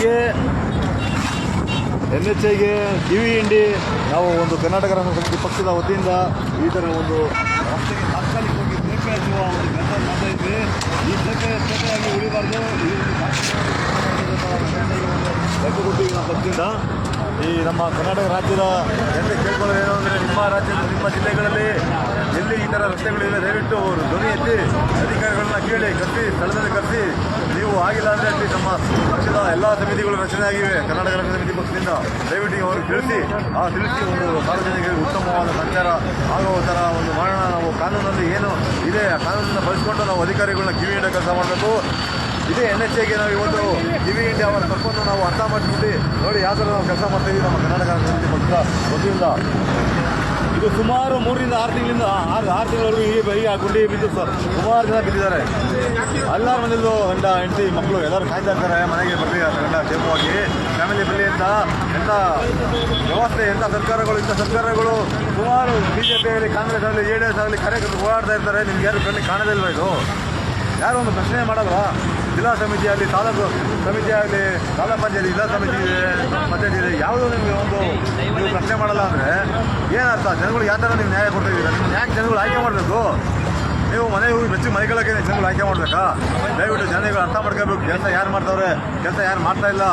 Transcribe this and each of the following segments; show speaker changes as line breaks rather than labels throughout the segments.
ಐಗೆ N H ಐಗೆ ಕಿವಿ ಇಂಡಿ ನಾವು ಒಂದು ಕರ್ನಾಟಕ ರಾಷ್ಟ್ರ ಸಮಿತಿ ಪಕ್ಷದ ವತಿಯಿಂದ ಈ ಥರ ಒಂದು ರಸ್ತೆಗೆ ತಾತ್ಕಾಲಿಕವಾಗಿ ಬ್ರೇಕ್ ಹಚ್ಚುವ ಒಂದು ಕೆಲಸ ಮಾಡ್ತಾ ಇದ್ವಿ ಈ ಜೊತೆ ಬ್ರೇಕಾಗಿ ಉಳಿಬಾರ್ದು. ಈ ಕೊಟ್ಟಿವಿ ನಮ್ಮ ಪಕ್ಷದಿಂದ ಈ ನಮ್ಮ ಕರ್ನಾಟಕ ರಾಜ್ಯದ ಎಲ್ಲಿ ಕೇಳ್ಕೊಳ್ಳೋದು ಏನು ಅಂದರೆ ನಿಮ್ಮ ರಾಜ್ಯದ ನಿಮ್ಮ ಜಿಲ್ಲೆಗಳಲ್ಲಿ ಎಲ್ಲಿ ಈ ಥರ ರಸ್ತೆಗಳಿವೆ, ದಯವಿಟ್ಟು ಅವರು ಧ್ವನಿ ಎತ್ತಿ ಅಧಿಕಾರಿಗಳನ್ನ ಕೇಳಿ, ಕರೆಸಿ, ಸ್ಥಳದಲ್ಲಿ ಕರೆಸಿ. ನೀವು ಆಗಿಲ್ಲ ಅಂದ್ರೆ ಅಲ್ಲಿ ನಮ್ಮ ಪಕ್ಷದ ಎಲ್ಲ ಸಮಿತಿಗಳು ರಚನೆ ಆಗಿವೆ. ಕರ್ನಾಟಕ ರಾಜ್ಯ ಸಮಿತಿ ಪಕ್ಷದಿಂದ. ದಯವಿಟ್ಟು ಅವರು ತಿಳಿಸಿ. ಆ ತಿಳಿಸಿ ಒಂದು ಸಾರ್ವಜನಿಕರಿಗೆ ಉತ್ತಮವಾದ ಸಂಚಾರ ಆಗುವ ಥರ ಒಂದು ಮಾಡೋಣ. ನಾವು ಕಾನೂನಲ್ಲಿ ಏನು ಇದೆ, ಆ ಕಾನೂನನ್ನು ಬಳಸಿಕೊಂಡು ನಾವು ಅಧಿಕಾರಿಗಳನ್ನ ಕಿವಿ ಹಿಡಿಯೋ ಕೆಲಸ ಮಾಡಬೇಕು. ಇದೇ ಎನ್ ಎಚ್ ಎಗೆ ನಾವು ಇವತ್ತು ಕಿವಿ ಇಂಡಿಯಾ ಅವರ ತಪ್ಪನ್ನು ನಾವು ಅರ್ಥ ಮಾಡಿಬಿಟ್ಟು ನೋಡಿ, ಯಾವ ಥರ ನಾವು ಕೆಲಸ ಮಾಡ್ತಾ ಇದೀವಿ ನಮ್ಮ ಕರ್ನಾಟಕ ರಾಜ್ಯ ಸಮಿತಿ ಪಕ್ಷದ ವತಿಯಿಂದ. ಇದು ಸುಮಾರು ಮೂರರಿಂದ ಆರು ತಿಂಗಳಿಂದ ಆರು ಆರು ತಿಂಗಳವರೆಗೂ ಈ ಬೈ ಆ ಗುಂಡಿ ಬಿದ್ದು ಸರ್ ಸುಮಾರು ಜನ ಬಿದ್ದಿದ್ದಾರೆ. ಎಲ್ಲರ ಮನೆಯಲ್ಲೂ ಗಂಡ, ಹೆಂಡತಿ, ಮಕ್ಕಳು ಎಲ್ಲರೂ ಕಾಯ್ತಾ ಇರ್ತಾರೆ ಮನೆಗೆ ಬರಲಿ ಗಂಡ ಸೇಫಾಗಿ ಫ್ಯಾಮಿಲಿ ಬರಲಿ ಅಂತ ಎಂಥ ವ್ಯವಸ್ಥೆ ಎಂಥ ಸರ್ಕಾರಗಳು, ಇಂಥ ಸರ್ಕಾರಗಳು ಸುಮಾರು ಬಿ ಜೆ ಪಿ ಆಗಲಿ, ಕಾಂಗ್ರೆಸ್ ಆಗಲಿ ಜೆ ಡಿ ಎಸ್ ಆಗಲಿ ಕಾರ್ಯಕರ್ತರು ಓಡಾಡ್ತಾ ಇರ್ತಾರೆ. ನಿಮ್ಗೆ ಯಾರು ಕಣ್ಣಿ ಕಾಣೋದಿಲ್ವ ಇದು? ಯಾರು ಒಂದು ಪ್ರಶ್ನೆ ಮಾಡಲ್ವಾ? ಜಿಲ್ಲಾ ಸಮಿತಿ ಆಗಲಿ ತಾಲೂಕು ಸಮಿತಿ ಆಗಲಿ ತಾಲೂಕು ಜಿಲ್ಲಾ ಸಮಿತಿ ಇದೆ. ಯಾವುದೋ ನಿಮಗೆ ಒಂದು ನೀವು ಪ್ರಶ್ನೆ ಮಾಡಲ್ಲ ಅಂದರೆ ಏನರ್ಥ ಜನಗಳು ಯಾವ ಥರ ನೀವು ನ್ಯಾಯ ಕೊಡ್ತಾ ಇದ್ದೀರಾ ನಿಮ್ಮ ಯಾಕೆ ಜನಗಳು ಆಯ್ಕೆ ಮಾಡಬೇಕು. ನೀವು ಮನೆ ಹೋಗಿ ಬೆಚ್ಚಿ ನೀವು ಜನಗಳು ಆಯ್ಕೆ ಮಾಡಬೇಕಾ? ದಯವಿಟ್ಟು ಜನಗಳು ಅರ್ಥ ಮಾಡ್ಕೋಬೇಕು. ಕೆಲಸ ಯಾರು ಮಾಡ್ತಾವ್ರೆ? ಕೆಲಸ ಯಾರು ಮಾಡ್ತಾ ಇಲ್ಲ?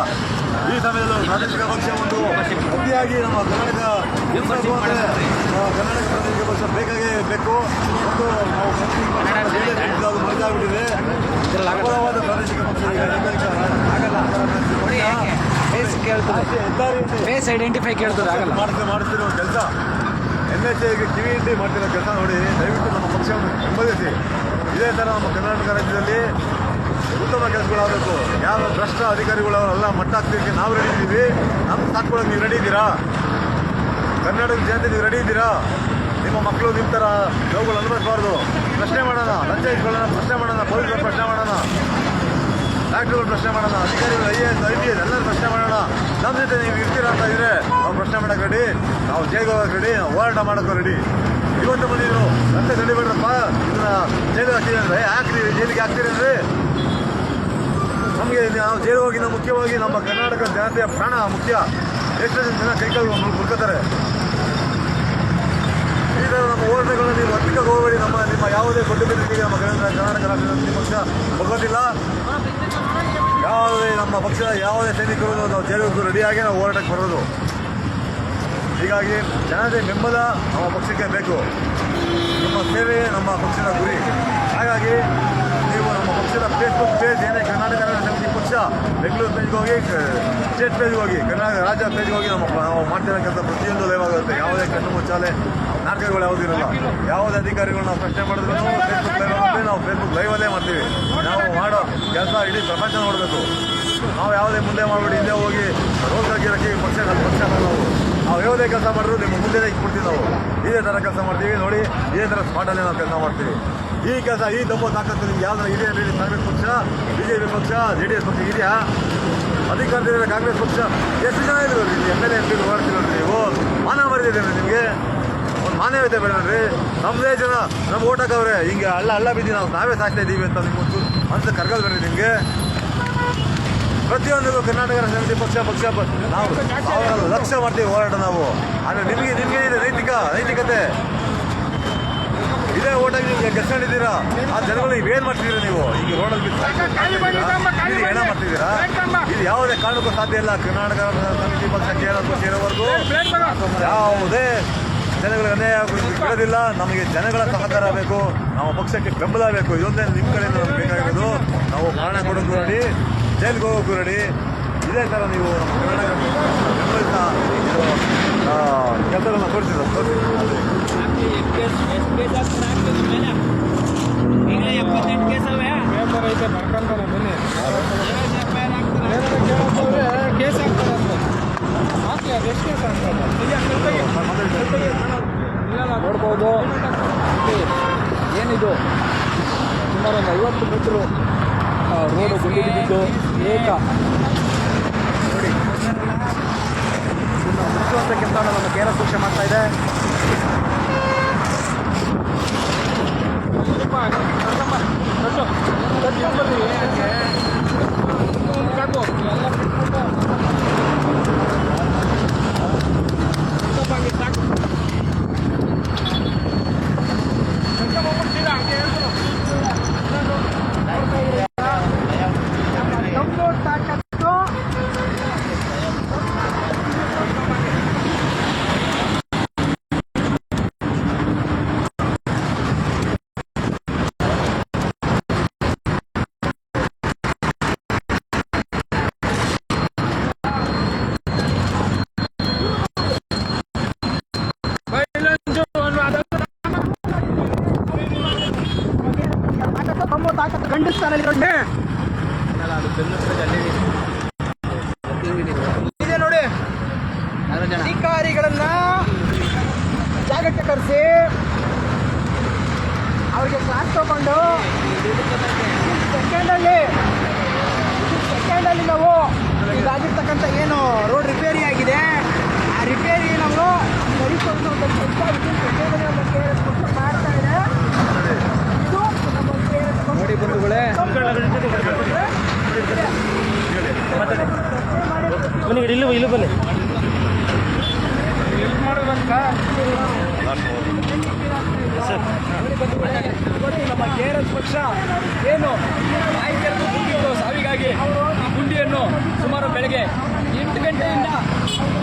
ಈ ಸಮಯದಲ್ಲಿ ಪ್ರಾದೇಶಿಕ ಪಕ್ಷ ಒಂದು ಅತಿಯಾಗಿ ನಮ್ಮ ಕರ್ನಾಟಕ ಕರ್ನಾಟಕ ಪ್ರಾದೇಶಿಕ ಪಕ್ಷ ಬೇಕಾಗೇ ಬೇಕು. ಮತ್ತು ನಾವು ಅದು ಮರೆತಾಗ್ಬಿಟ್ಟಿದೆ ಪ್ರಬಲವಾದ ಪ್ರಾದೇಶಿಕ ಪಕ್ಷ ಆಗಲ್ಲ.
ಫೇಸ್ ಕೇಳ್ತದೆ. ಫೇಸ್ ಐಡೆಂಟಿಫೈ ಕೇಳ್ತದೆ ಆಗಲ್ಲ.
ಮಾಡ್ತಾ ಮಾಡ್ತಿರೋ ಕೆಲಸ. ಎನ್ ಎಚ್ ಐಗೆ ಕಿವಿ ಮಾಡ್ತಿರೋ ಕೆಲಸ ನೋಡಿ ದಯವಿಟ್ಟು ನಮ್ಮ ಪಕ್ಷವನ್ನು ಬೆಂಬಲಿಸಿ ಇದೇ ಥರ ನಮ್ಮ ಕರ್ನಾಟಕ ರಾಜ್ಯದಲ್ಲಿ ಉತ್ತಮ ಕೆಲಸಗಳಾಗಬೇಕು. ಯಾವ ಭ್ರಷ್ಟ ಅಧಿಕಾರಿಗಳು ಎಲ್ಲ ಮಟ್ಟ ಹಾಕ್ತಿದ್ದಕ್ಕೆ ನಾವು ರೆಡಿ ಇದ್ದೀವಿ ನಮ್ಮ ಸಾಕ್ಕೊಳ್ಳೋಕೆ ನೀವು ರೆಡಿ ಇದ್ದೀರಾ? ಕರ್ನಾಟಕ ಜನತೆ ನೀವು ರೆಡಿ ಇದ್ದೀರಾ? ನಿಮ್ಮ ಮಕ್ಕಳು ನಿಮ್ಮ ಥರ ನೋವುಗಳು ಅನುಭವಿಸಬಾರ್ದು. ಪ್ರಶ್ನೆ ಮಾಡೋಣ ಇಟ್ಕೊಳ್ಳೋಣ ಪ್ರಶ್ನೆ ಮಾಡೋಣ ಪೊಲೀಸರು ಪ್ರಶ್ನೆ ಮಾಡೋಣ. ಡಾಕ್ಟರ್ಗಳು ಪ್ರಶ್ನೆ ಮಾಡೋಣ, ಅಧಿಕಾರಿಗಳು, I S, I P S, ಎಲ್ಲರೂ ಪ್ರಶ್ನೆ ಮಾಡೋಣ. ನಮ್ಮ ಜೊತೆ ನೀವು ಇರ್ತೀರಾ ಅಂತ ಇದ್ರೆ ನಾವು ಪ್ರಶ್ನೆ ಮಾಡೋಕೆ ರೆಡಿ ನಾವು ಜೈಗೆ ಹೋಗೋಕೆ ರೆಡಿ ನಾವು ಹೋರಾಟ ಮಾಡೋಕ್ಕೂ ರೆಡಿ ಇವತ್ತು ಬಂದಿದ್ರು ಮತ್ತೆ ತಡಿಬೇಡ್ರಪ್ಪ ಇದನ್ನ ಜೈಲಿಗೆ ಹಾಕ್ತೀವಿ ಅಂದರೆ ಹಾಕ್ರಿ, ಜೈಲಿಗೆ ಹಾಕ್ತೀರಿ ಅಂದರೆ. ನಮಗೆ ನಾವು ಜೈಲಿಗೆ ಹೋಗಿ, ನಾವು ಮುಖ್ಯವಾಗಿ ನಮ್ಮ ಕರ್ನಾಟಕ ಜನತೆಯ ಪ್ರಾಣ ಮುಖ್ಯ. ಎಷ್ಟೋ ಜನ ಕೈಗಳು ಹುಡ್ಕೋತಾರೆ ಈ ಥರ ನಮ್ಮ ಹೋರಾಟಗಳನ್ನ ನೀವು ಅರ್ಪಿಕ ಹೋಗಬೇಡಿ ನಮ್ಮ, ನಿಮ್ಮ ಯಾವುದೇ ಕೊಟ್ಟು ನಮ್ಮ ಕರ್ನಾಟಕ ಕರ್ನಾಟಕ ರಾಷ್ಟ್ರ ಸಮಿತಿ ಪಕ್ಷ ಹೋಗೋದಿಲ್ಲ. ಯಾವುದೇ ನಮ್ಮ ಪಕ್ಷದ ಯಾವುದೇ ಸೈನಿಕರು ನಾವು ಜೈಲಿಗೆ ರೆಡಿಯಾಗಿ ನಾವು ಹೋರಾಟಕ್ಕೆ ಬರೋದು. ಹೀಗಾಗಿ ಜನತೆ ಬೆಂಬಲ ನಮ್ಮ ಪಕ್ಷಕ್ಕೆ ಬೇಕು. ನಮ್ಮ ಸೇವೆ ನಮ್ಮ ಪಕ್ಷದ ಗುರಿ. ಹಾಗಾಗಿ ನೀವು ನಮ್ಮ ಪಕ್ಷದ ಫೇಸ್ಬುಕ್ ಪೇಜ್ ಏನೇ ಕರ್ನಾಟಕ ಸಮಿತಿ ಪಕ್ಷ, ಬೆಂಗಳೂರು ಪೇಜ್ಗೆ ಹೋಗಿ ಸ್ಟೇಟ್ ಪೇಜ್ಗೆ ಹೋಗಿ, ಕರ್ನಾಟಕ ರಾಜ್ಯ ಪೇಜ್ಗೆ ಹೋಗಿ ನಮ್ಮ ನಾವು ಮಾಡ್ತಿರೋಕ್ಕಂಥ ಪ್ರತಿಯೊಂದು ಲೈವ್ ಆಗುತ್ತೆ. ಯಾವುದೇ ಕಣ್ಣು ಮುಚ್ಚಾಲೆ ನಾಟಕಗಳು ಯಾವುದಿರಲ್ಲ. ಯಾವುದೇ ಅಧಿಕಾರಿಗಳು ನಾವು ಪ್ರಶ್ನೆ ಮಾಡಿದ್ರು ಫೇಸ್ಬುಕ್ ಲೈವ್ ನಾವು ಫೇಸ್ಬುಕ್ ಲೈವಲ್ಲೇ ಮಾಡ್ತೀವಿ. ಕೆಲಸ ಇಡೀ ಪ್ರಪಂಚ ನೋಡಬೇಕು. ನಾವು ಯಾವುದೇ ಮುಂದೆ ಮಾಡಬೇಡಿ ಹಿಂದೆ ಹೋಗಿ ರೋಲ್ ಹಾಕಿರೋಕ್ಕೆ ಪಕ್ಷ ಪಕ್ಷ ನಾವು. ನಾವು ಯಾವುದೇ ಕೆಲಸ ಮಾಡಿದ್ರು ನಿಮ್ಮ ಮುಂದೆ ಇಟ್ಬಿಡ್ತೀವಿ ನಾವು. ಇದೇ ಥರ ಕೆಲಸ ಮಾಡ್ತೀವಿ. ನೋಡಿ, ಇದೇ ಥರ ಸ್ಪಾಟಲ್ಲಿ ನಾವು ಕೆಲಸ ಮಾಡ್ತೀವಿ. ಈ ಕೆಲಸ, ಈ ದಬ್ಬ ತಾಕತ್ತು ನಿಮ್ಗೆ ಯಾವ್ದಾರ ಇದೆಯಾ ಹೇಳಿ ಕಾಂಗ್ರೆಸ್ ಪಕ್ಷ ಬಿ ಜೆ ಪಿ ಪಕ್ಷ ಜೆ ಡಿ ಎಸ್ ಪಕ್ಷ ಇದೆಯಾ? ಅಧಿಕಾರದಲ್ಲಿರೋ ಕಾಂಗ್ರೆಸ್ ಪಕ್ಷ ಎಷ್ಟು ಜನ ಇದ್ರು ಇಲ್ಲಿ ಎಂ ಎಲ್ ಎ ಪಿ ಓಡಾಡ್ತಿರೋದು ನೀವು? ಮಾನ ಬರ್ದಿದೆ ನಿಮಗೆ? ಒಂದು ಮಾನವೀಯತೆ ರೀ ನಮ್ಮದೇ ಜನ ನಮ್ಮ ಓಟಕ್ಕವ್ರೆ ಹಿಂಗೆ ಅಲ್ಲ ಅಲ್ಲ ಬಿದ್ದು ನಾವು. ನಾವೇ ಸಾಕ್ತಾ ಇದ್ದೀವಿ ಅಂತ ನಿಮ್ಗೊಂದು ಅಂತ ಕರ್ಗಲ್ ಬೇಡ್ರಿ ನಿಮಗೆ. ಪ್ರತಿಯೊಂದಿಗೂ ಕರ್ನಾಟಕ ಸಮಿತಿ ಪಕ್ಷ ಪಕ್ಷ ನಾವು ಲಕ್ಷ ಮಾಡ್ತೀವಿ ಹೋರಾಟ ನಾವು. ಆದರೆ ನಿಮಗೆ ನಿಮಗೆ ಇದೆ ನೈತಿಕ ನೈತಿಕತೆ? ಇದೇ ಓಟಾಗಿ ನಿಮ್ಗೆ ಗೆಸ್ಕೊಂಡಿದ್ದೀರಾ ಆ ಜನಗಳು ನೀವು ಏನು ಮಾಡ್ತಿದ್ದೀರಾ ನೀವು? ಈಗ ರೋಡಲ್ಲಿ? ಇಲ್ಲಿ ಹೆಣ ಮಾಡ್ತಿದ್ದೀರಾ? ಇದು ಯಾವುದೇ ಕಾರಣಕ್ಕೂ ಸಾಧ್ಯ ಇಲ್ಲ. ಕರ್ನಾಟಕ ಸಮಿತಿ ಪಕ್ಷ ಕೇರಳ ಸೇರೋವರೆಗೂ ಯಾವುದೇ ಜನಗಳಿಗೆ ಅನ್ಯಾಯ ಬಿಡೋದಿಲ್ಲ. ನಮಗೆ ಜನಗಳ ಸಹಕಾರ ಬೇಕು ನಾವು ಪಕ್ಷಕ್ಕೆ ಬೆಂಬಲ ಬೇಕು. ಇದೊಂದೇ ನಿಮ್ಮ ಕಡೆಯಿಂದ ನಮ್ಗೆ ಬೇಕಾಗಿರೋದು. ನಾವು ಪ್ರಾಣ ಕೊಡೋದು ನೋಡಿ ಜೈಲಿಗೆ ಹೋಗೋಕ್ಕೂ ನೋಡಿ ಇದೇ ಥರ ನೀವು ನಮ್ಮ ಕರ್ನಾಟಕ ಬೆಂಬಲಿತ ಕೆಲಸಗಳನ್ನ ತೋರಿಸಿದ್ರು ತೋರಿಸಿ.
ನೋಡ್ಬೋದು ಏನಿದು ಸುಮಾರು ಒಂದು ಐವತ್ತು ಮೀಟ್ರು ರೋಡು ಗುಂಡಿ ಬಿದ್ದಿದ್ದು ಏಕ ನೋಡಿ ಇನ್ನು ಮುಚ್ಚುವಂಥ ಕೆಲಸವನ್ನು ನಮ್ಮ ಕೇರಳ ಪಕ್ಷ ಮಾಡ್ತಾ ಇದೆ Tag.
Ini likod ಬನ್ನಿ, ಇಲ್ಲಿ ಇಲ್ಲಿ ಬನ್ನಿ.
ನಮ್ಮ ಕೆ ಆರ್ ಎಸ್ ಪಕ್ಷ ಏನು ಸಾವಿಗಾಗಿ ಈ ಗುಂಡಿಯನ್ನು ಸುಮಾರು ಬೆಳಗ್ಗೆ ಎಂಟು ಗಂಟೆಯಿಂದ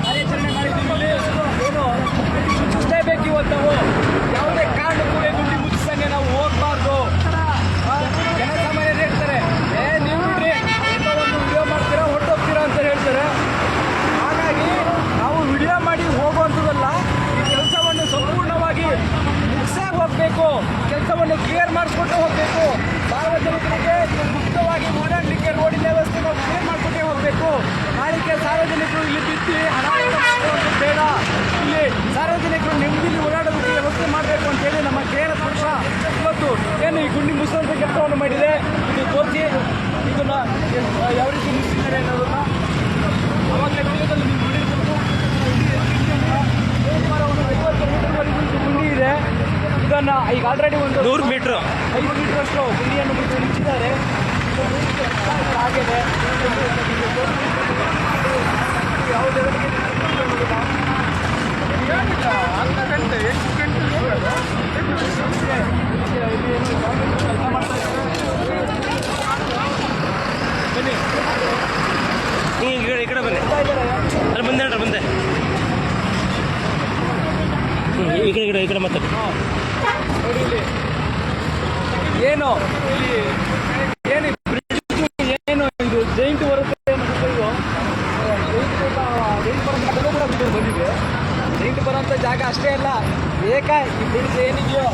ಕಾರ್ಯಾಚರಣೆ ಮಾಡಿದ್ದೀವಿ ಏನು? ಮುಚ್ಚಿಸಲೇಬೇಕು ಇವತ್ತು ನಾವು ಯಾವುದೇ ಕಾರಣಕ್ಕೂ ಈ ಗುಂಡಿ ಮುಚ್ಚಿಸಂಗೆ ನಾವು ಹೋಗ್ಬಾರ್ದು ಆ, ಜನಸಾಮಾನ್ಯರು ಹೇಳ್ತಾರೆ ಏ ನೀವು ಬಿಡ್ರಿ ಏನೋ ಒಂದು ವಿಡಿಯೋ ಮಾಡ್ತೀರಾ ಹೊರಟೋಗ್ತೀರಾ ಅಂತ ಹೇಳ್ತಾರೆ ಹಾಗಾಗಿ ನಾವು ವಿಡಿಯೋ ಮಾಡಿ ಹೋಗುವಂಥದ್ದಲ್ಲ ಈ ಕೆಲಸವನ್ನು ಸಂಪೂರ್ಣವಾಗಿ ಮುಗಿಸೇ ಹೋಗಬೇಕು ಕೆಲಸವನ್ನು ಕ್ಲಿಯರ್ ಮಾಡಿಸ್ಕೊಟ್ಟೇ ಹೋಗಬೇಕು. ಸಾರ್ವಜನಿಕರಿಗೆ ಮುಕ್ತವಾಗಿ ಓಡಾಡಲಿಕ್ಕೆ ರೋಡಿನ ವ್ಯವಸ್ಥೆ ನಾವು ಕ್ಲಿಯರ್ ಮಾಡಿಕೊಟ್ಟೇ ಹೋಗಬೇಕು. ನಾಳಿಕೆ ಸಾರ್ವಜನಿಕರು ಇಲ್ಲಿ ಬಿತ್ತಿ ಹಣ ಬೇಡ. ಇಲ್ಲಿ ಸಾರ್ವಜನಿಕರು ನೆಮ್ಮದಿಲಿ ಓಡಾಡೋದಕ್ಕೆ ವ್ಯವಸ್ಥೆ ಮಾಡಬೇಕು ಅಂತೇಳಿ ನಮ್ಮ ಕೇರಳ ಪಕ್ಷ ಇವತ್ತು ಏನು ಈ ಗುಂಡಿ ಮುಸ್ಲಿಂ ಕೆಲಸವನ್ನು ಮಾಡಿದೆ. ಇದು ತೋರಿಸಿ ಇದನ್ನ ಯಾವ ರೀತಿ ಮುಗಿಸಿದ್ದಾರೆ ಅನ್ನೋದನ್ನ ಸುಮಾರು ಒಂದು ಐವತ್ತು ಮೀಟರ್ವರೆಗೂ ಗುಂಡಿ ಇದೆ. ಇದನ್ನ ಈಗ ಆಲ್ರೆಡಿ ಒಂದು
ನೂರು ಮೀಟರ್
ಐದು ಮೀಟರ್ ಅಷ್ಟು ಗುಂಡಿಯನ್ನು ಬಿಟ್ಟು ನಿಂತಿದ್ದಾರೆ ಆಗಿದೆ ಯಾವುದೇ ಅರ್ಧ ಗಂಟೆ ಎಷ್ಟು ಗಂಟೆ ಬನ್ನಿ
ಈ ಕಡೆ ಈ ಕಡೆ ಬನ್ನಿ ಅಲ್ಲಿ ಬಂದೆ ಹೇಳ್ರಿ ಬಂದೆ ಹ್ಮ್, ಈ ಕಡೆ ಈ ಕಡೆ ಈ ಕಡೆ ಮತ್ತೆ
ನೋಡಿ ಇಲ್ಲಿ ಏನು ಇಲ್ಲಿ ಏನು ಬ್ರಿಡ್ಜ್ ಏನು ಇದು ಜೈಂಟ್ ಬರುತ್ತೆ ಅನ್ನೋದು ಇದು ಜೈಂಟ್ ಬರೋ ಅದನ್ನು ಕೂಡ ಬಿದ್ದು ಬಂದಿದೆ ಜೈಂಟ್ ಬರೋಂಥ ಜಾಗ ಅಷ್ಟೇ ಅಲ್ಲ ಏಕ ಈ ಬ್ರಿಡ್ಜ್ ಏನಿದೆಯೋ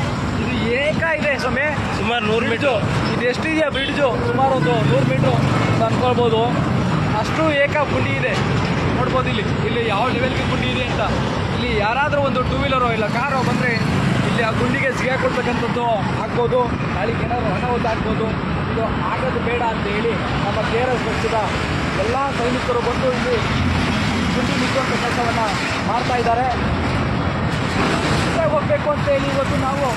ಇದು ಏಕ ಇದೆ ಸ್ವಾಮಿ
ಸುಮಾರು ನೂರು ಮೀಟ್ರು
ಬ್ರಿಡ್ಜು ಇದು ಎಷ್ಟಿದೆಯಾ ಬ್ರಿಡ್ಜು ಸುಮಾರು ಒಂದು ನೂರು ಮೀಟ್ರು ಅಂತ ಅನ್ಕೊಳ್ಬೋದು ಅಷ್ಟು ಏಕ ಗುಂಡಿ ಇದೆ ಇಲ್ಲಿ. ಇಲ್ಲಿ ಯಾವ ಲೆವೆಲ್ಗೆ ಗುಂಡಿ ಇದೆ ಅಂತ. ಇಲ್ಲಿ ಯಾರಾದರೂ ಒಂದು ಟೂ ವೀಲರೋ ಇಲ್ಲ ಕಾರೋ ಬಂದರೆ ಇಲ್ಲಿ ಆ ಗುಂಡಿಗೆ ಸಿಗಾಕೊಳ್ತಕ್ಕಂಥದ್ದು ಹಾಕ್ಬೋದು. ನಾಳೆಗೆ ಏನಾದರೂ ಅನಾಹುತ ಆಗ್ಬೋದು ಇದು ಆಗೋದು ಬೇಡ ಅಂತ ಹೇಳಿ ನಮ್ಮ ಕೆ ಆರ್ ಎಸ್ ಪಕ್ಷದ ಎಲ್ಲ ಸೈನಿಕರು ಬಂದು ಇಲ್ಲಿ ಗುಂಡಿ ನಿಂತುವಂಥ ಕೆಲಸವನ್ನು ಮಾಡ್ತಾ ಇದ್ದಾರೆ. ಹೋಗಬೇಕು ಅಂತ ಹೇಳಿ ಇವತ್ತು ನಾವು.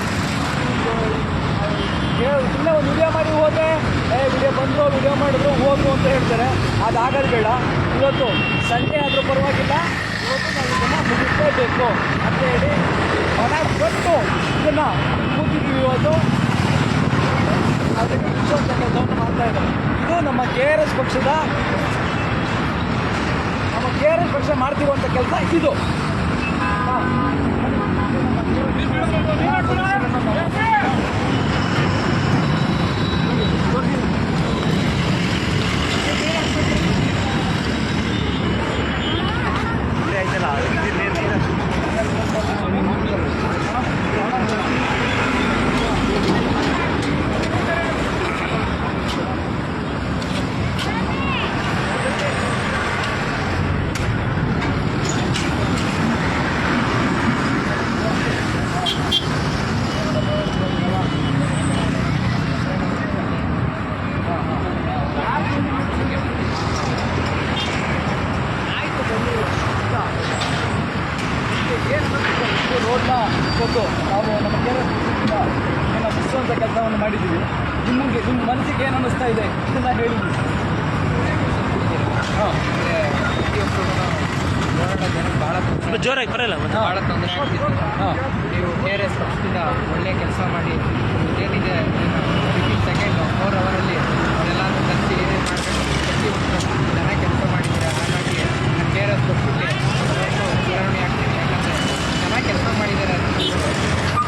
ಸುಮ್ಮನೆ ಒಂದು ವಿಡಿಯೋ ಮಾಡಿ ಹೋದ್ರೆ, ಏ ವಿಡಿಯೋ ಬಂದರು ವಿಡಿಯೋ ಮಾಡಿದ್ರು, ಹೋದ್ರು ಅಂತ ಹೇಳ್ತಾರೆ. ಅದಾಗೋದು ಬೇಡ ಇವತ್ತು ಸಂಜೆ ಆದರೂ ಪರವಾಗಿಲ್ಲ. ಇವತ್ತು ನಾವು ಇದನ್ನು ಮುಗಿಸಲೇಬೇಕು ಅಂತ ಹೇಳಿ ಹಣ ಕೊಟ್ಟು ಇದನ್ನು ಮುಗಿದೀವಿ ಇವತ್ತು. ಅದಕ್ಕೆ ವಿಶ್ವಾಸ ಕೆಲಸವನ್ನು ಮಾಡ್ತಾ ಇದ್ದಾರೆ. ಇದು ನಮ್ಮ ಕೆ ಆರ್ ಎಸ್ ಪಕ್ಷದ, ನಮ್ಮ ಕೆ ಆರ್ ಎಸ್ ಪಕ್ಷ ಮಾಡ್ತಿರುವಂಥ ಕೆಲಸ ಇದು. ಹಾ.
ಆಯ್ತಲ್ಲ
ಕೆ ಆರ್ ಎಸ್ ಮುಗಿಸುವಂಥ ಕೆಲಸವನ್ನು ಮಾಡಿದ್ದೀವಿ ನಿಮಗೆ ನಿಮ್ಮ ಮನಸ್ಸಿಗೆ ಏನು ಅನ್ನಿಸ್ತಾ ಇದೆ ಇದನ್ನ ಹೇಳಿ ಹಾಂ
ಭಾಳ
ಸ್ವಲ್ಪ ಜೋರಾಗಿ ಬರಲ್ಲ ಮತ್ತೆ
ಭಾಳ ತೊಂದರೆ ಆಗ್ತಿತ್ತು
ಹಾಂ
ನೀವು ಕೆ ಆರ್ ಎಸ್ ಪಕ್ಷದಿಂದ ಒಳ್ಳೆ ಕೆಲಸ ಮಾಡಿ ಏನಿದೆ ಫಿಫ್ಟೀನ್ ಸೆಕೆಂಡ್ ಫೋರ್ ಅವರಲ್ಲಿ ಅವರೆಲ್ಲರೂ ಕಲಿಸಿ ಏನೇನು ಮಾಡಬೇಕು ಪ್ರತಿಯೊಂದು ಚೆನ್ನಾಗಿ ಕೆಲಸ ಮಾಡಿದ್ದೀರಾ ಹಾಗಾಗಿ ನಾನು ಕೆ ಆರ್ ಎಸ್ ಪಕ್ಷಕ್ಕೆ ಯಾವತ್ತೂ ಚುನಾವಣೆ ಆಗ್ತೀನಿ ಯಾಕಂದರೆ ಚೆನ್ನಾಗಿ ಕೆಲಸ ಮಾಡಿದ್ದಾರೆ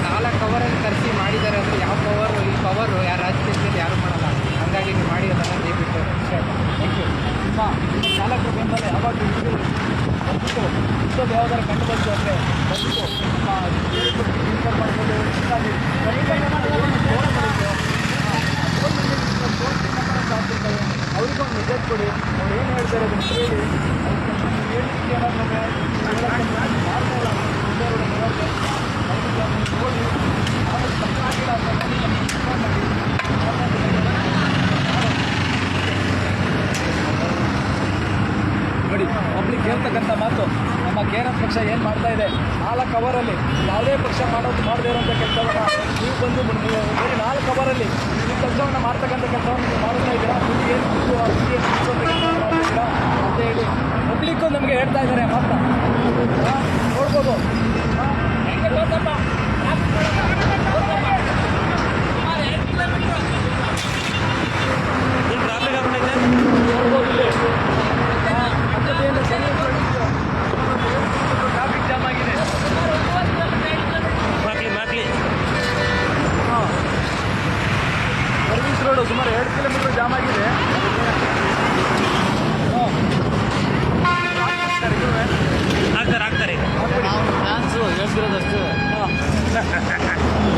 ನಾಲ್ಕು ಕವರಲ್ಲಿ ಕರೆಸಿ ಮಾಡಿದ್ದಾರೆ ಅಂದರೆ ಯಾವ ಪವರು ಈ ಪವರು ಯಾರು ರಾಜಕೀಯದಲ್ಲಿ ಯಾರು ಮಾಡಲ್ಲ ಹಾಗಾಗಿ ನೀವು ಮಾಡಿರೋದನ್ನ ದಯವಿಟ್ಟು ಥ್ಯಾಂಕ್ ಯು
ನಿಮ್ಮ ನಿಮ್ಮ ಚಾಲಕರ ಬೆಂಬಲ ಯಾವಾಗ ಇರ್ತದೆ ಬಂದ್ಬಿಟ್ಟು ಇಂಥದ್ದು ಯಾವ್ದಾರು ಕಂಡು ಬಂತು ಅಂದರೆ ಬಂದ್ಬಿಟ್ಟು ನಮ್ಮ ಇನ್ಫಾರ್ಮ್ ಮಾಡ್ಬೋದು ಇಷ್ಟಾಗಿ ಅವ್ರಿಗೂ ಒಂದು ಮೆಸೇಜ್ ಕೊಡಿ ಅವ್ರು ಏನು ಹೇಳ್ತಾರೆ ಅದನ್ನು ಕೇಳಿ ಹೇಳಿಕ್ಕೆ ಏನಾದ್ರು ಹೇಳಕ್ಕೆ ಮಾಡ್ತಾ ಇಲ್ಲ ಬೇರೆಯವ್ರ ಹೇಳಕ್ಕೆ ಅದಕ್ಕೆ ಅದನ್ನ ನೋಡಿ ಆದಷ್ಟು ತಪ್ಪು ಆಗಿಲ್ಲ ಅಂತ ಹೇಳಿ ನಮ್ಗೆ ಇನ್ಫಾರ್ಮ್ ಮಾಡಿ ನೋಡಿ ಪಬ್ಲಿಕ್ ಹೇಳ್ತಕ್ಕಂಥ ಮಾತು ನಮ್ಮ ಕೆ ಆರ್ ಎಸ್ ಪಕ್ಷ ಏನು ಮಾಡ್ತಾ ಇದೆ? ನಾಲ್ಕು ಅವರಲ್ಲಿ ಯಾವುದೇ ಪಕ್ಷ ಮಾಡೋದು ಮಾಡದೇ ಇರೋಂಥ ಕೆಲಸವನ್ನು ನೀವು ಬಂದು ಬರೀ ನಾಲ್ಕು ಅವರಲ್ಲಿ ಈ ಕೆಲಸವನ್ನು ಮಾಡ್ತಕ್ಕಂಥ ಕೆಲಸವನ್ನು ನೀವು ಮಾಡ್ತಾ ಇದ್ದೀರಾ ಅಂತ ಹೇಳಿ ಪಬ್ಲಿಕ್ಕು ನಮಗೆ ಹೇಳ್ತಾ ಇದ್ದಾರೆ, ಮಾತ್ರ? ನೋಡ್ಬೋದು ಹಾ? ಹೆಂಗೆ ಗೊತ್ತಪ್ಪ?
ಇಲ್ಲಿ ಟ್ರಾಫಿಕ್ ಆಗ್ಬಿಟ್ಟೈತೆ
ನೋಡ್ಬೋದು ಇಲ್ಲಿ. ಹಾ, ಅಡ್ಡದಿಯಿಂದ ಸರಿ ಹೋಗ್ಬಿಟ್ಟು ಟ್ರಾಫಿಕ್ ಜಾಮ್ ಆಗಿದೆ
ಮಾಕ್ಲಿ ಮಾಕ್ಲಿ
ಸರ್ವಿಸ್ ರೋಡು ಸುಮಾರು ಎರಡು ಕಿಲೋಮೀಟರ್ ಜಾಮ್ ಆಗಿದೆ
ಆಗ್ತಾರೆ ಆಗ್ತಾರೆ ಈಗ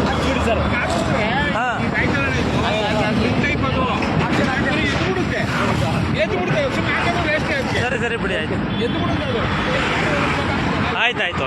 ಹಾಕ್ಬಿಡಿ ಸರ್
ಹಾಂ ಸರಿ ಸರಿ ಬಿಡಿ ಆಯ್ತು ಆಯ್ತು ಆಯ್ತು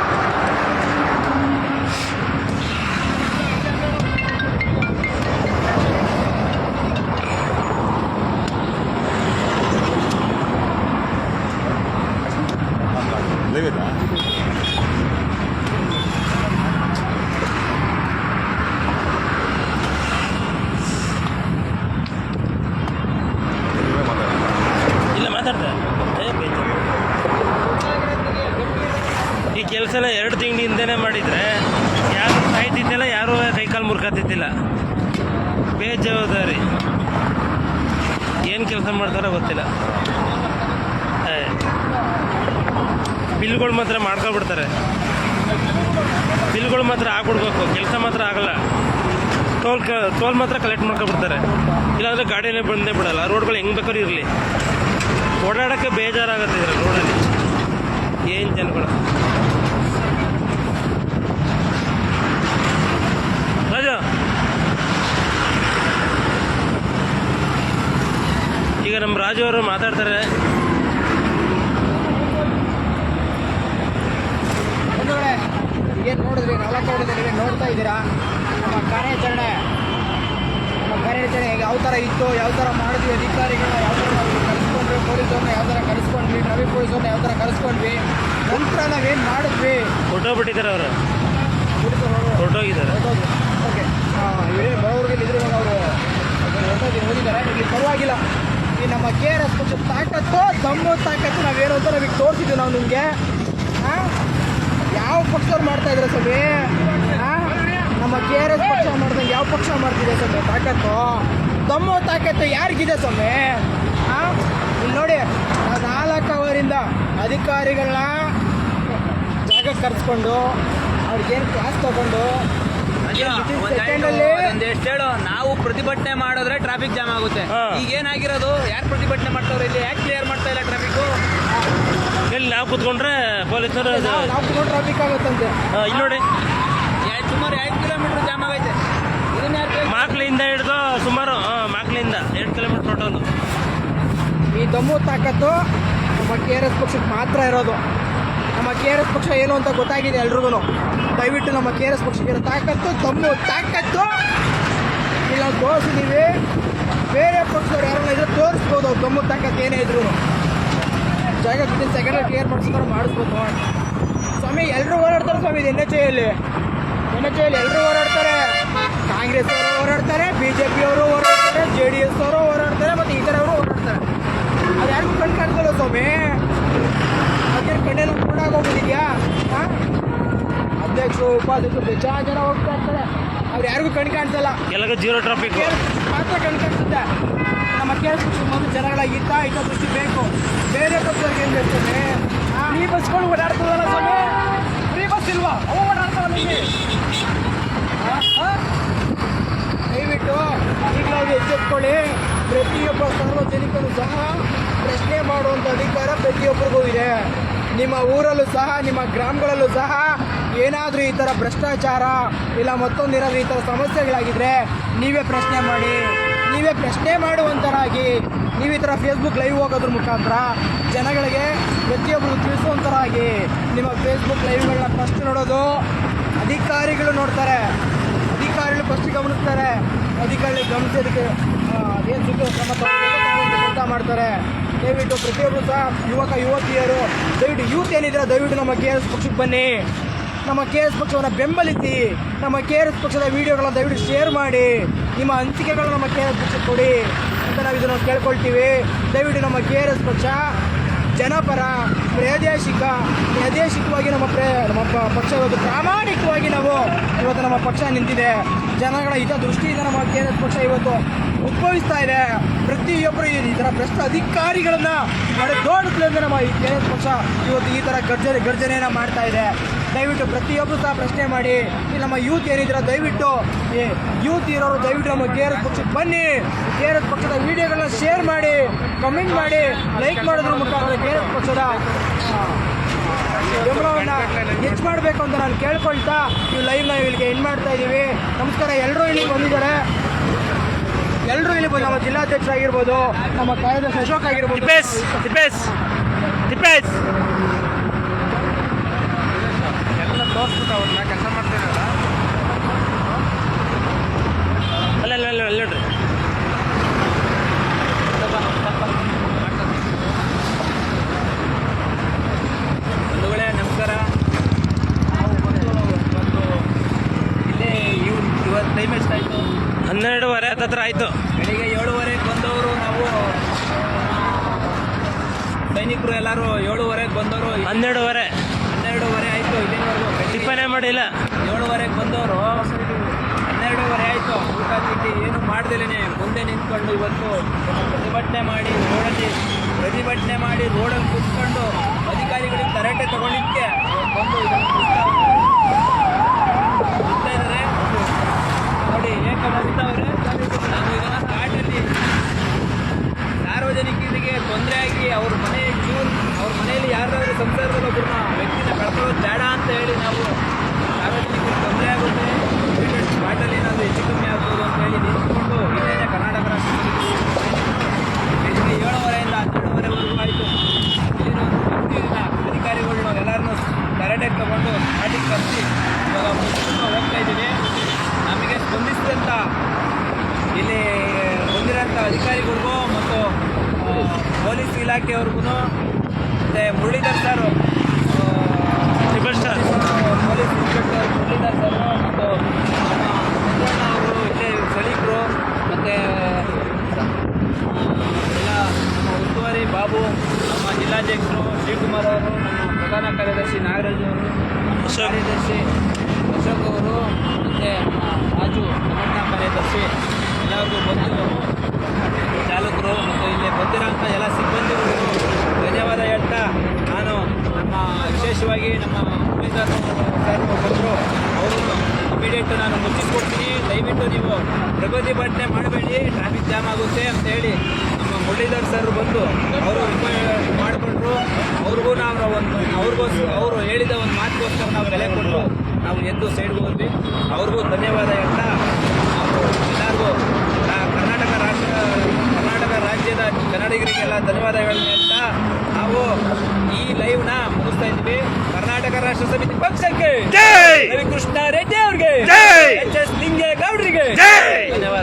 ಲೈವೇನಾ ನೀವೇ ಮಾತಾಡಿ
ಇಲ್ಲ ಮಾತಾಡ್ತಾರೆ ಏ, ಬೇಜಾರು. ಈ ಕೆಲಸನ ಎರಡು ತಿಂಗಳಿಂದನೇ ಮಾಡಿದ್ರೆ ಯಾರು ಸಾಯ್ತಿದ್ದಿಲ್ಲ ಯಾರು ಕೈಕಾಲು ಮುರ್ಕತ್ತಿದ್ದಿಲ್ಲ ಬೇಜವಾಬ್ದಾರಿ. ಏನು ಕೆಲಸ ಮಾಡ್ತಾರೋ ಗೊತ್ತಿಲ್ಲ. ಬಿಲ್ಗಳು ಮಾತ್ರ ಮಾಡ್ಕೊಬಿಡ್ತಾರೆ. ಬಿಲ್ಗಳು ಮಾತ್ರ ಹಾಕ್ಬಿಡ್ಬೇಕು ಕೆಲಸ ಮಾತ್ರ ಆಗಲ್ಲ. ಟೋಲ್ ಕ, ಟೋಲ್ ಮಾತ್ರ ಕಲೆಕ್ಟ್ ಮಾಡ್ಕೊಬಿಡ್ತಾರೆ. ಇಲ್ಲಾಂದರೆ ಗಾಡಿನೇ ಬಂದೇ ಬಿಡಲ್ಲ. ರೋಡ್ಗಳು ಹೆಂಗೆ ಬೇಕಾದ್ರೂ ಇರಲಿ. ಓಡಾಡೋಕ್ಕೆ ಬೇಜಾರಾಗುತ್ತೆ ಇದ್ರ ರೋಡಲ್ಲಿ. ಏನು ಜನಗಳು ರಾಜು ಈಗ ನಮ್ಮ ರಾಜು ಅವರು ಮಾತಾಡ್ತಾರೆ.
ಏನು ನೋಡಿದ್ರಿ? ನಾಲ್ಕು ಹೊಡೆದಲ್ಲಿ ನೋಡ್ತಾ ಇದ್ದೀರಾ? ನಮ್ಮ ಕಾರ್ಯಾಚರಣೆ ನಮ್ಮ ಕಾರ್ಯಾಚರಣೆ ಯಾವ ಥರ ಇತ್ತು ಯಾವ ಥರ ಮಾಡಿದ್ವಿ ಅಧಿಕಾರಿಗಳನ್ನ ಯಾವ ಥರ ಕರೆಸ್ಕೊಂಡ್ವಿ ಪೊಲೀಸವ್ರನ್ನ ಯಾವ ಥರ ಕರೆಸ್ಕೊಂಡ್ವಿ ಟ್ರಾಫಿಕ್ ಪೊಲೀಸವ್ರನ್ನ ಯಾವ ಥರ ಕರೆಸ್ಕೊಂಡ್ವಿ ನಂತರ ನಾವೇನು ಮಾಡಿದ್ವಿ?
ಹೊಟ್ಟೋಗ್ಬಿಟ್ಟಿದ್ದಾರೆ ಅವರು.
Photo
ಹೊರಟೋಗಿದ್ದಾರೆ
okay. ಬರೋರಿಗೆ ಇದ್ರೆ ಅವರು ಹೋಗಿದ್ದಾರೆ. ಇಲ್ಲಿ ಪರವಾಗಿಲ್ಲ. ಈ ನಮ್ಮ ಕೆ ಆರ್ ಎಸ್ ಪಕ್ಷದ ತಾಕತ್ತು, ದಮ್ಮು ತಾಕತ್ತು ನಾವೇನು ಅಂತ ನಮಗೆ ತೋರಿಸಿದ್ವಿ ನಾವು ನಿಮಗೆ. ಯಾವ ಪಕ್ಷದವ್ರು ಮಾಡ್ತಾ ಇದ್ರೆ ಸ್ವಾಮಿ? ನಮ್ಮ ಕೆ ಆರ್ ಎಸ್ ಪಕ್ಷ ಮಾಡ್ದಂಗೆ ಯಾವ ಪಕ್ಷ ಮಾಡ್ತಿದೆ ಸ್ವಾಮಿ ತಾಕತ್ತು? ದಮ್ಮು ತಾಕತ್ತು ಯಾರಿಗಿದೆ ಸ್ವಾಮಿ? ಇಲ್ಲಿ ನೋಡಿ ನಾಲ್ಕು ಅವರಿಂದ ಅಧಿಕಾರಿಗಳನ್ನ ಜಾಗ ಕರೆಸ್ಕೊಂಡು ಅವ್ರಿಗೇನು ಕ್ಲಾಸ್ ತಗೊಂಡು
ಹೇಳು ನಾವು ಪ್ರತಿಭಟನೆ ಮಾಡಿದ್ರೆ ಟ್ರಾಫಿಕ್ ಜಾಮ್ ಆಗುತ್ತೆ. ಈಗ ಏನಾಗಿರೋದು ಯಾರು ಪ್ರತಿಭಟನೆ ಮಾಡ್ತಾವ್ರೆ ಇಲ್ಲಿ? ಯಾಕೆ ಕ್ಲಿಯರ್ ಮಾಡ್ತಾ ಇಲ್ಲ ಟ್ರಾಫಿಕ್
ಎಲ್ಲಿ ನಾವು ಕುತ್ಕೊಂಡ್ರೆ ಪೊಲೀಸರು
ಟ್ರಾಫಿಕ್ ಆಗುತ್ತಂತೆ.
ಇಲ್ಲಿ ನೋಡಿ.
ಸುಮಾರು ಎರಡು ಕಿಲೋಮೀಟರ್ ಜಾಮ್ ಆಗೈತೆ.
ಮಾಕ್ಲಿಂದ ಹಿಡಿದು ಸುಮಾರು ಮಾಕ್ಲಿಂದ ಎರಡು ಕಿಲೋಮೀಟರ್ ಟೋಟಲ್
ಈ ದಮ್ಮು ತಾಕತ್ತು ನಮ್ಮ ಕೆ ಆರ್ ಎಸ್ ಪಕ್ಷಕ್ಕೆ ಮಾತ್ರ ಇರೋದು. ಕೆ ಆರ್ ಎಸ್ ಪಕ್ಷ ಏನು ಅಂತ ಗೊತ್ತಾಗಿದೆ ಎಲ್ರಿಗೂ ದಯವಿಟ್ಟು ನಮ್ಮ ಕೆ ಆರ್ ಎಸ್ ಪಕ್ಷಕ್ಕೆ ತಾಕತ್ತು, ತಮ್ಮ, ತಾಕತ್ತು. ಇಲ್ಲ ತೋರಿಸಿದೀವಿ ಬೇರೆ ಪಕ್ಷದವ್ರು ಯಾರನ್ನ ಇದ್ರೆ ತೋರಿಸ್ಬೋದು, ಅವ್ರು ತಮ್ಮ ತಾಕತ್ತು ಏನೇ ಇದ್ರು ಜಾಗ ಸೆಕೆಂಡ್ ಕ್ಲಿಯರ್ ಮಾಡಿಸ್ಕೊಂಡು ಮಾಡಿಸ್ಬೋದು ಸ್ವಾಮಿ.
ಎಲ್ಲರೂ ಓಡಾಡ್ತಾರೆ ಸ್ವಾಮಿ, ಇದು ಎನ್ ಎಚ್ ಎಲ್ಲಿ ಎನ್ ಎಚ್ ಎಲ್ಲಿ ಎಲ್ಲರೂ ಓಡಾಡ್ತಾರೆ ಕಾಂಗ್ರೆಸ್ ಅವರು ಓಡಾಡ್ತಾರೆ ಬಿ ಜೆ ಪಿ ಅವರು ಓಡಾಡ್ತಾರೆ ಜೆ ಡಿ ಎಸ್ ಅವರು ಓಡಾಡ್ತಾರೆ ಮತ್ತು ಈ ಥರ ಅವರು ಓಡಾಡ್ತಾರೆ ಅದು ಯಾರಿಗೂ ಕಣ್ ಸ್ವಾಮಿ? ಕಣ್ಣೆಲ್ಲ ಕೂಡಾಗೋಗ್ಬಿಟ್ಟಿದ್ಯಾ ಹಾಂ? ಅಧ್ಯಕ್ಷರು ಉಪಾಧ್ಯಕ್ಷರು ಬೇಜಾನ್ ಜನ ಹೋಗ್ತಾ ಇರ್ತಾರೆ. ಅವ್ರು ಯಾರಿಗೂ ಕಣ್ ಕಾಣಿಸಲ್ಲ.
ಎಲ್ಲರಿಗೂ ಜೀರೋ ಟ್ರಾಫಿಕ್
ಮಾತ್ರ ಕಣ್ ಕಾಣಿಸುತ್ತೆ. ನಮ್ಮ ಕೇಳಿಸ್ಬಿಟ್ಟು ಮೊದಲು ಜನಗಳ ಹಿತ ದೃಷ್ಟಿ ಬೇಕು. ಬೇರೆ ಪಕ್ಷದವ್ರಿಗೆ ಏನು ಬೇಕು ಫ್ರೀ ಬಸ್ಗಳು ಓಡಾಡ್ತದಲ್ಲ ಸ್ವಾಮಿ? ಫ್ರೀ ಬಸ್ ಇಲ್ವಾ? ಅವು ಓಡಾಡ್ತಾವಲ್ಲ? ದಯವಿಟ್ಟು ಈಗಲೂ ಎಚ್ಚೆತ್ಕೊಳ್ಳಿ. ಪ್ರತಿಯೊಬ್ಬ ಸಾರ್ವಜನಿಕರು ಸಹ ಪ್ರಶ್ನೆ ಮಾಡುವಂಥ ಅಧಿಕಾರ ಪ್ರತಿಯೊಬ್ಬರಿಗೂ ಇದೆ. ನಿಮ್ಮ ಊರಲ್ಲೂ ಸಹ, ನಿಮ್ಮ ಗ್ರಾಮಗಳಲ್ಲೂ ಸಹ ಏನಾದರೂ ಈ ಥರ ಭ್ರಷ್ಟಾಚಾರ ಇಲ್ಲ ಮತ್ತೊಂದೇನಾದರೂ ಈ ಥರ ಸಮಸ್ಯೆಗಳಾಗಿದ್ದರೆ ನೀವೇ ಪ್ರಶ್ನೆ ಮಾಡಿ. ನೀವೇ ಪ್ರಶ್ನೆ ಮಾಡುವಂಥರಾಗಿ ನೀವು ಈ ಥರ ಫೇಸ್ಬುಕ್ ಲೈವ್ ಹೋಗೋದ್ರ ಮುಖಾಂತರ ಜನಗಳಿಗೆ ಪ್ರತಿಯೊಬ್ಬರು ತಿಳಿಸುವಂಥರಾಗಿ ನಿಮ್ಮ ಫೇಸ್ಬುಕ್ ಲೈವ್ಗಳನ್ನ ಫಸ್ಟ್ ನೋಡೋದು. ಅಧಿಕಾರಿಗಳು ನೋಡ್ತಾರೆ. ಅಧಿಕಾರಿಗಳು ಫಸ್ಟ್ ಗಮನಿಸ್ತಾರೆ. ಅಧಿಕಾರಿಗಳು ಗಮನಿಸೋದಕ್ಕೆ ಏನು ಕ್ರಮ ಮಾಡ್ತಾರೆ. ದಯವಿಟ್ಟು ಪ್ರತಿಯೊಬ್ಬರು ಸಹ ಯುವಕ, ಯುವತಿಯರು, ದಯವಿಟ್ಟು ಯೂತ್ ಏನಿದ್ರೆ ದಯವಿಟ್ಟು ನಮ್ಮ ಕೆ ಎಸ್ ಪಕ್ಷಕ್ಕೆ ಬನ್ನಿ. ನಮ್ಮ ಕೆ ಎಸ್ ಪಕ್ಷವನ್ನು ಬೆಂಬಲಿಸಿ, ನಮ್ಮ ಕೆ ಎಸ್ ಪಕ್ಷದ ವಿಡಿಯೋಗಳನ್ನು ದಯವಿಟ್ಟು ಶೇರ್ ಮಾಡಿ, ನಿಮ್ಮ ಅನಿಸಿಕೆಗಳನ್ನ ನಮ್ಮ ಕೆ ಎಸ್ ಪಕ್ಷಕ್ಕೆ ಕೊಡಿ ಅಂತ ನಾವು ಇದನ್ನು ಕೇಳ್ಕೊಳ್ತೀವಿ. ದಯವಿಟ್ಟು ನಮ್ಮ ಕೆ ಆರ್ ಎಸ್ ಪಕ್ಷ ಜನಪರ, ಪ್ರಾದೇಶಿಕ, ಪ್ರಾದೇಶಿಕವಾಗಿ ನಮ್ಮ ಪ್ರೇ, ನಮ್ಮ ಪಕ್ಷ ಇವತ್ತು ಪ್ರಾಮಾಣಿಕವಾಗಿ ನಾವು ಇವತ್ತು ನಮ್ಮ ಪಕ್ಷ ನಿಂತಿದೆ. ಜನಗಳ ಹಿತ ದೃಷ್ಟಿಯಿಂದ ನಮ್ಮ ಕೆ ಎಸ್ ಪಕ್ಷ ಇವತ್ತು ಉದ್ಭವಿಸ್ತಾ ಇದೆ. ಪ್ರತಿಯೊಬ್ಬರು ಈ ಥರ ಭ್ರಷ್ಟ ಅಧಿಕಾರಿಗಳನ್ನ ನಡೆದೋಡಿಸ್ಲಿಂದ ನಮ್ಮ ಈ ಕೆ ಎಸ್ ಪಕ್ಷ ಇವತ್ತು ಈ ಥರ ಗರ್ಜನೆ, ಗರ್ಜನೆಯನ್ನ ಮಾಡ್ತಾ ಇದೆ. ದಯವಿಟ್ಟು ಪ್ರತಿಯೊಬ್ಬರು ಸಹ ಪ್ರಶ್ನೆ ಮಾಡಿ ನಮ್ಮ ಯೂತ್ ಏನಿದ್ರ ದಯವಿಟ್ಟು, ಈ ಯೂತ್ ಇರೋರು ದಯವಿಟ್ಟು ನಮ್ಮ ಕೆ ಪಕ್ಷಕ್ಕೆ ಬನ್ನಿ. ಕೆ ಪಕ್ಷದ ವಿಡಿಯೋಗಳನ್ನ ಶೇರ್ ಮಾಡಿ, ಕಮೆಂಟ್ ಮಾಡಿ, ಲೈಕ್ ಮಾಡೋದ್ರ ಮುಖಾಂತರ ಕೆ ಪಕ್ಷದ ಬೆಂಬಲವನ್ನ ಹೆಚ್ಚು ಮಾಡಬೇಕು ಅಂತ ನಾನು ಕೇಳ್ಕೊಳ್ತಾ ಈ ಲೈವ್ನ ಇಲ್ಲಿಗೆ ಏನು ಮಾಡ್ತಾ ಇದ್ದೀವಿ ನಮಸ್ಕಾರ ಎಲ್ಲರೂ ಇಲ್ಲಿ ಬಂದಿದ್ದಾರೆ. ಎಲ್ಲರೂ ಇಲ್ಲಿ ಬಂದು ಜಿಲ್ಲಾಧ್ಯಕ್ಷ ಆಗಿರ್ಬೋದು ನಮ್ಮ ಕಾರ್ಯದರ್ಶಿ ಅಶೋಕ್ ಆಗಿರ್ಬೋದು.
ಎಲ್ಲ ತೋರಿಸ್ಬಿಟ್ಟು ಅವ್ರನ್ನ ಕೆಲಸ ಮಾಡ್ತಿರಲ್ಲ
ಅಲ್ಲ ಅಲ್ಲ ಅಲ್ಲ ಅಲ್ಲ ನೋಡ್ರಿ
ಬಂಧುಗಳೇ ನಮಸ್ಕಾರ ನಾವು ಬಂದು ಒಂದು ಇಲ್ಲೇ ಇವ್ ಇವತ್ತು ಟೈಮ್ ಎಷ್ಟಾಯಿತು
ಹತ್ತತ್ರ ಆಯಿತು.
ಬೆಳಿಗ್ಗೆ ಏಳುವರೆಗೆ ಬಂದವರು ನಾವು ಸೈನಿಕರು ಎಲ್ಲರೂ ಏಳುವರೆಗೆ ಬಂದವರು.
ಹನ್ನೆರಡುವರೆ.
ಹನ್ನೆರಡುವರೆ ಆಯಿತು ಇಲ್ಲಿವರೆಗೂ
ಟಿಫನೇ ಮಾಡಿಲ್ಲ.
ಏಳುವರೆಗೆ ಬಂದವರು. ಹನ್ನೆರಡುವರೆ ಆಯಿತು ಊಟ ತಿಂಡಿ ಏನು ಮಾಡ್ದಿಲ್ಲೇ ಮುಂದೆ ನಿಂತ್ಕೊಂಡು ಇವತ್ತು ಪ್ರತಿಭಟನೆ ಮಾಡಿ ರೋಡಲ್ಲಿ ಪ್ರತಿಭಟನೆ ಮಾಡಿ ರೋಡಲ್ಲಿ ಕುತ್ಕೊಂಡು ಅಧಿಕಾರಿಗಳಿಗೆ ತರಾಟೆ ತಗೊಳ್ಳಿಕ್ಕೆ ಬಂದು ಇದನ್ನು ಬಿಡ್ತಾ ಇದ್ದಾರೆ ನೋಡಿ ಏಕ ಮುಗಿತವ್ರೆ ನಾವು ಇದನ್ನು ಸ್ಟಾರ್ಟಲ್ಲಿ ಸಾರ್ವಜನಿಕರಿಗೆ ತೊಂದರೆ ಆಗಿ ಅವ್ರ ಮನೆ ಜೂನ್ ಅವ್ರ ಮನೆಯಲ್ಲಿ ಯಾರಾದರೂ ಸಂಸಾರದಲ್ಲಿ ಒಬ್ಬರನ್ನ ವ್ಯಕ್ತಿನ ಕಳ್ಕೊಳ್ಳೋದು ಬೇಡ ಅಂತ ಹೇಳಿ ನಾವು ಸಾರ್ವಜನಿಕರಿಗೆ ತೊಂದರೆ ಆಗುತ್ತೆ. ಬಾಟಲಿ ಏನಾದರೂ ಹೆಚ್ಚು ಕಮ್ಮಿ ಆಗ್ಬೋದು ಅಂತ ಹೇಳಿ ನಿಂತ್ಕೊಂಡು ಇಲ್ಲೇನೆ ಕರ್ನಾಟಕ ರಾಷ್ಟ್ರ ಬೆಳಿಗ್ಗೆ ಏಳುವರೆಯಿಂದ ಹನ್ನೆರಡುವರೆವರೆಗೂ ಆಯಿತು. ಇಲ್ಲಿನ ಇಲ್ಲಿನ ಅಧಿಕಾರಿಗಳನ್ನ ಎಲ್ಲರನ್ನೂ ಕರೆಂಟಾಗಿ ತಗೊಂಡು ಸ್ಟಾರ್ಟಿಂಗ್ ಕರೆಸಿ ಇವಾಗ ಹೋಗ್ತಾ ಇದ್ದೀವಿ. ನಮಗೆ ಬಂದಿರೋಂಥ ಅಧಿಕಾರಿಗಳಿಗೂ ಮತ್ತು ಪೊಲೀಸ್ ಇಲಾಖೆಯವ್ರಿಗೂ ಮತ್ತು Muralidhar sir police inspector Muralidhar sir ಮತ್ತು ಅವರು ಇಲ್ಲೇ ಸ್ಥಳೀಕರು ಮತ್ತು ಎಲ್ಲ ಉಸ್ತುವಾರಿ ಬಾಬು ನಮ್ಮ ಜಿಲ್ಲಾಧ್ಯಕ್ಷರು ಶಿವಕುಮಾರ್ ಅವರು ನಮ್ಮ ಪ್ರಧಾನ ಕಾರ್ಯದರ್ಶಿ ನಾಗರಾಜ್ ಅವರು. ಕಾರ್ಯದರ್ಶಿ ಅಶೋಕ್ ಅವರು ಮತ್ತು ರಾಜು ಪ್ರಧಾನ ಕಾರ್ಯದರ್ಶಿ ಎಲ್ಲರಿಗೂ ಬಂದು ಚಾಲಕರು ಮತ್ತು ಇಲ್ಲಿ ಬಂದಿರೋಂಥ ಎಲ್ಲ ಸಿಬ್ಬಂದಿಗಳಿಗೂ ಧನ್ಯವಾದ ಹೇಳ್ತಾ ನಾನು ನಮ್ಮ ವಿಶೇಷವಾಗಿ ನಮ್ಮ ಮುರಳೀಧರ್ ಸರ್ ಬಂದರು. ಅವರು ಇಮಿಡಿಯೇಟ್ ನಾನು ಮುಚ್ಚಿಸ್ಕೊಡ್ತೀನಿ ದಯವಿಟ್ಟು ನೀವು ಪ್ರಗತಿಭಟನೆ ಮಾಡಬೇಡಿ. ಟ್ರಾಫಿಕ್ ಜಾಮ್ ಆಗುತ್ತೆ ಅಂತ ಹೇಳಿ ನಮ್ಮ ಮುರಳೀಧರ್ ಸರ್ ಬಂದು ಅವರು ಮಾಡಿಕೊಂಡ್ರು. ಅವ್ರಿಗೂ ನಾವು ಒಂದು ಅವ್ರಿಗೋಸ್ಕರ ಅವರು ಹೇಳಿದ ಒಂದು ಮಾತುಗೋಸ್ಕರ ನಾವು ಬೆಲೆ ಕೊಟ್ಟರು ನಾವು ಎದ್ದು ಸೈಡ್ಗೆ ಹೋದ್ವಿ. ಅವ್ರಿಗೂ ಧನ್ಯವಾದ ಹೇಳ್ತಾ ನಾವು ಎಲ್ಲರಿಗೂ ಕರ್ನಾಟಕ ರಾಷ್ಟ್ರ ಕರ್ನಾಟಕ ರಾಜ್ಯದ ಕನ್ನಡಿಗರಿಗೆಲ್ಲ ಧನ್ಯವಾದಗಳನ್ನ ಹೇಳ್ತಾ ನಾವು ಈ ಲೈವ್ನ ಮುಗಿಸ್ತಾ ಇದ್ವಿ ಕರ್ನಾಟಕ ರಾಷ್ಟ್ರ ಸಮಿತಿ ಪಕ್ಷಕ್ಕೆ ರವಿಕೃಷ್ಣ ರೆಡ್ಡಿ ಅವ್ರಿಗೆ! ಎಚ್ ಎಸ್ ಲಿಂಗೇಗೌಡರಿಗೆ! ಧನ್ಯವಾದ